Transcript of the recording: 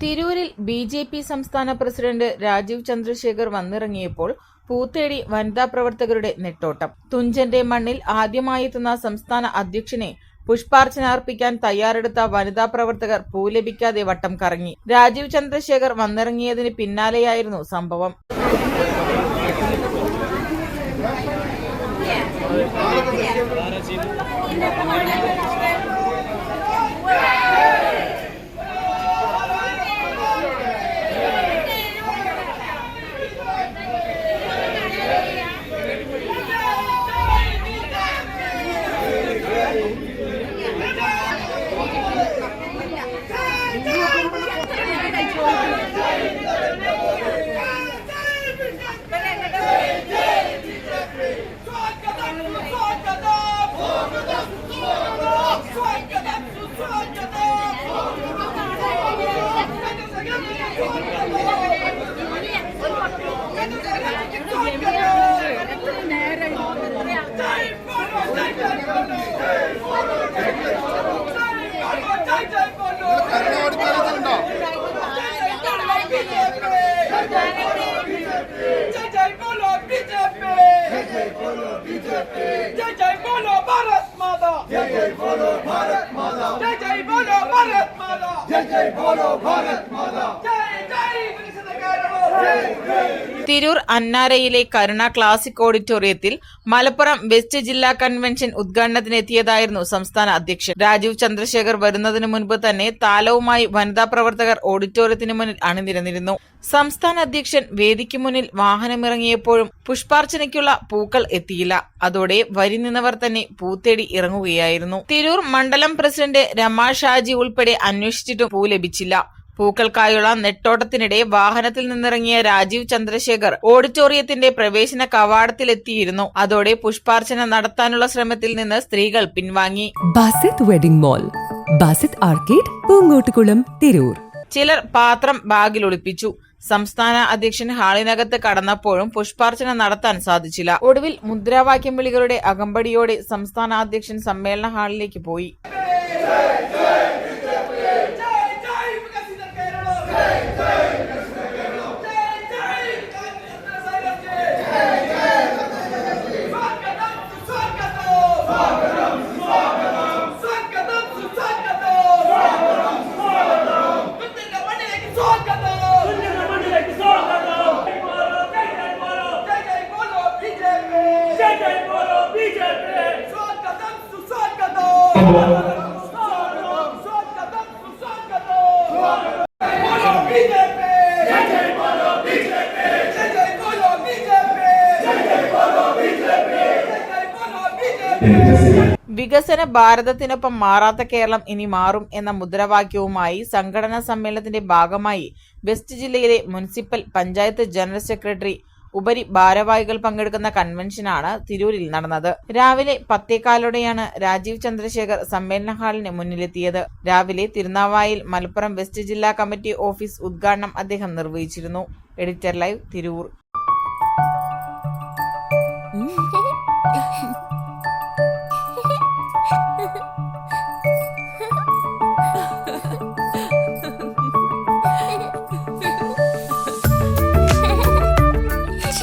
തിരൂരിൽ B J P സംസ്ഥാന president Rajeev Chandrasekhar വന്നിറങ്ങിയപ്പോൾ പൂത്തേടി വനിതാ പ്രവർത്തകരുടെ നെട്ടോട്ടം. തുഞ്ചന്റെ മണ്ണിൽ ആദ്യമായെത്തുന്ന സംസ്ഥാന അധ്യക്ഷനെ പുഷ്പാർച്ചന അർപ്പിക്കാൻ തയ്യാറെടുത്ത വനിതാ പ്രവർത്തകർ പൂ ലഭിക്കാതെ വട്ടം കറങ്ങി രാജീവ് ചന്ദ്രശേഖർ വന്നിറങ്ങിയതിന് പിന്നാലെയായിരുന്നു സംഭവം കർണാടകത്തിലുണ്ടോ जय बोलो भारत माता जय जय जय जय തിരൂർ അന്നാരയിലെ കരുണ ക്ലാസിക് ഓഡിറ്റോറിയത്തിൽ മലപ്പുറം വെസ്റ്റ് ജില്ലാ കൺവെൻഷൻ ഉദ്ഘാടനത്തിനെത്തിയതായിരുന്നു സംസ്ഥാന അധ്യക്ഷൻ. രാജീവ് ചന്ദ്രശേഖർ വരുന്നതിനു മുൻപ് തന്നെ താലവുമായി വനിതാ പ്രവർത്തകർ ഓഡിറ്റോറിയത്തിന് മുന്നിൽ അണിനിരന്നിരുന്നു. സംസ്ഥാന അധ്യക്ഷൻ വേദിക്ക് മുന്നിൽ വാഹനമിറങ്ങിയപ്പോഴും പുഷ്പാർച്ചനയ്ക്കുള്ള പൂക്കൾ എത്തിയില്ല. അതോടെ വരി നിന്നവർ തന്നെ പൂത്തേടി ഇറങ്ങുകയായിരുന്നു. തിരൂർ മണ്ഡലം പ്രസിഡന്റ് രമാ ഷാജി ഉൾപ്പെടെ അന്വേഷിച്ചിട്ടും പൂ ലഭിച്ചില്ല. പൂക്കൾക്കായുള്ള നെട്ടോട്ടത്തിനിടെ വാഹനത്തിൽ നിന്നിറങ്ങിയ രാജീവ് ചന്ദ്രശേഖർ ഓഡിറ്റോറിയത്തിന്റെ പ്രവേശന കവാടത്തിലെത്തിയിരുന്നു. അതോടെ പുഷ്പാർച്ചന നടത്താനുള്ള ശ്രമത്തിൽ നിന്ന് സ്ത്രീകൾ പിൻവാങ്ങി. Basith wedding mall Basith arcade Poonkottukulam Tirur. ചിലർ പാത്രം ബാഗിൽ ഒളിപ്പിച്ചു. സംസ്ഥാന അധ്യക്ഷൻ ഹാളിനകത്ത് കടന്നപ്പോഴും പുഷ്പാർച്ചന നടത്താൻ സാധിച്ചില്ല. ഒടുവിൽ മുദ്രാവാക്യം വിളികളുടെ അകമ്പടിയോടെ സംസ്ഥാന അധ്യക്ഷൻ സമ്മേളന ഹാളിലേക്ക് പോയി. വികസന ഭാരതത്തിനൊപ്പം മാറാത്ത കേരളം ഇനി മാറും എന്ന മുദ്രാവാക്യവുമായി സംഘടനാ സമ്മേളനത്തിന്റെ ഭാഗമായി വെസ്റ്റ് ജില്ലയിലെ മുനിസിപ്പൽ പഞ്ചായത്ത് ജനറൽ സെക്രട്ടറി ഉപരി ഭാരവാഹികൾ പങ്കെടുക്കുന്ന കൺവെൻഷനാണ് തിരൂരിൽ നടന്നത്. രാവിലെ പത്തേക്കാലോടെയാണ് രാജീവ് ചന്ദ്രശേഖർ സമ്മേളന ഹാളിന് മുന്നിലെത്തിയത്. രാവിലെ തിരുനാവായിൽ മലപ്പുറം വെസ്റ്റ് ജില്ലാ കമ്മിറ്റി ഓഫീസ് ഉദ്ഘാടനം അദ്ദേഹം നിർവഹിച്ചിരുന്നു. Editor live Tirur.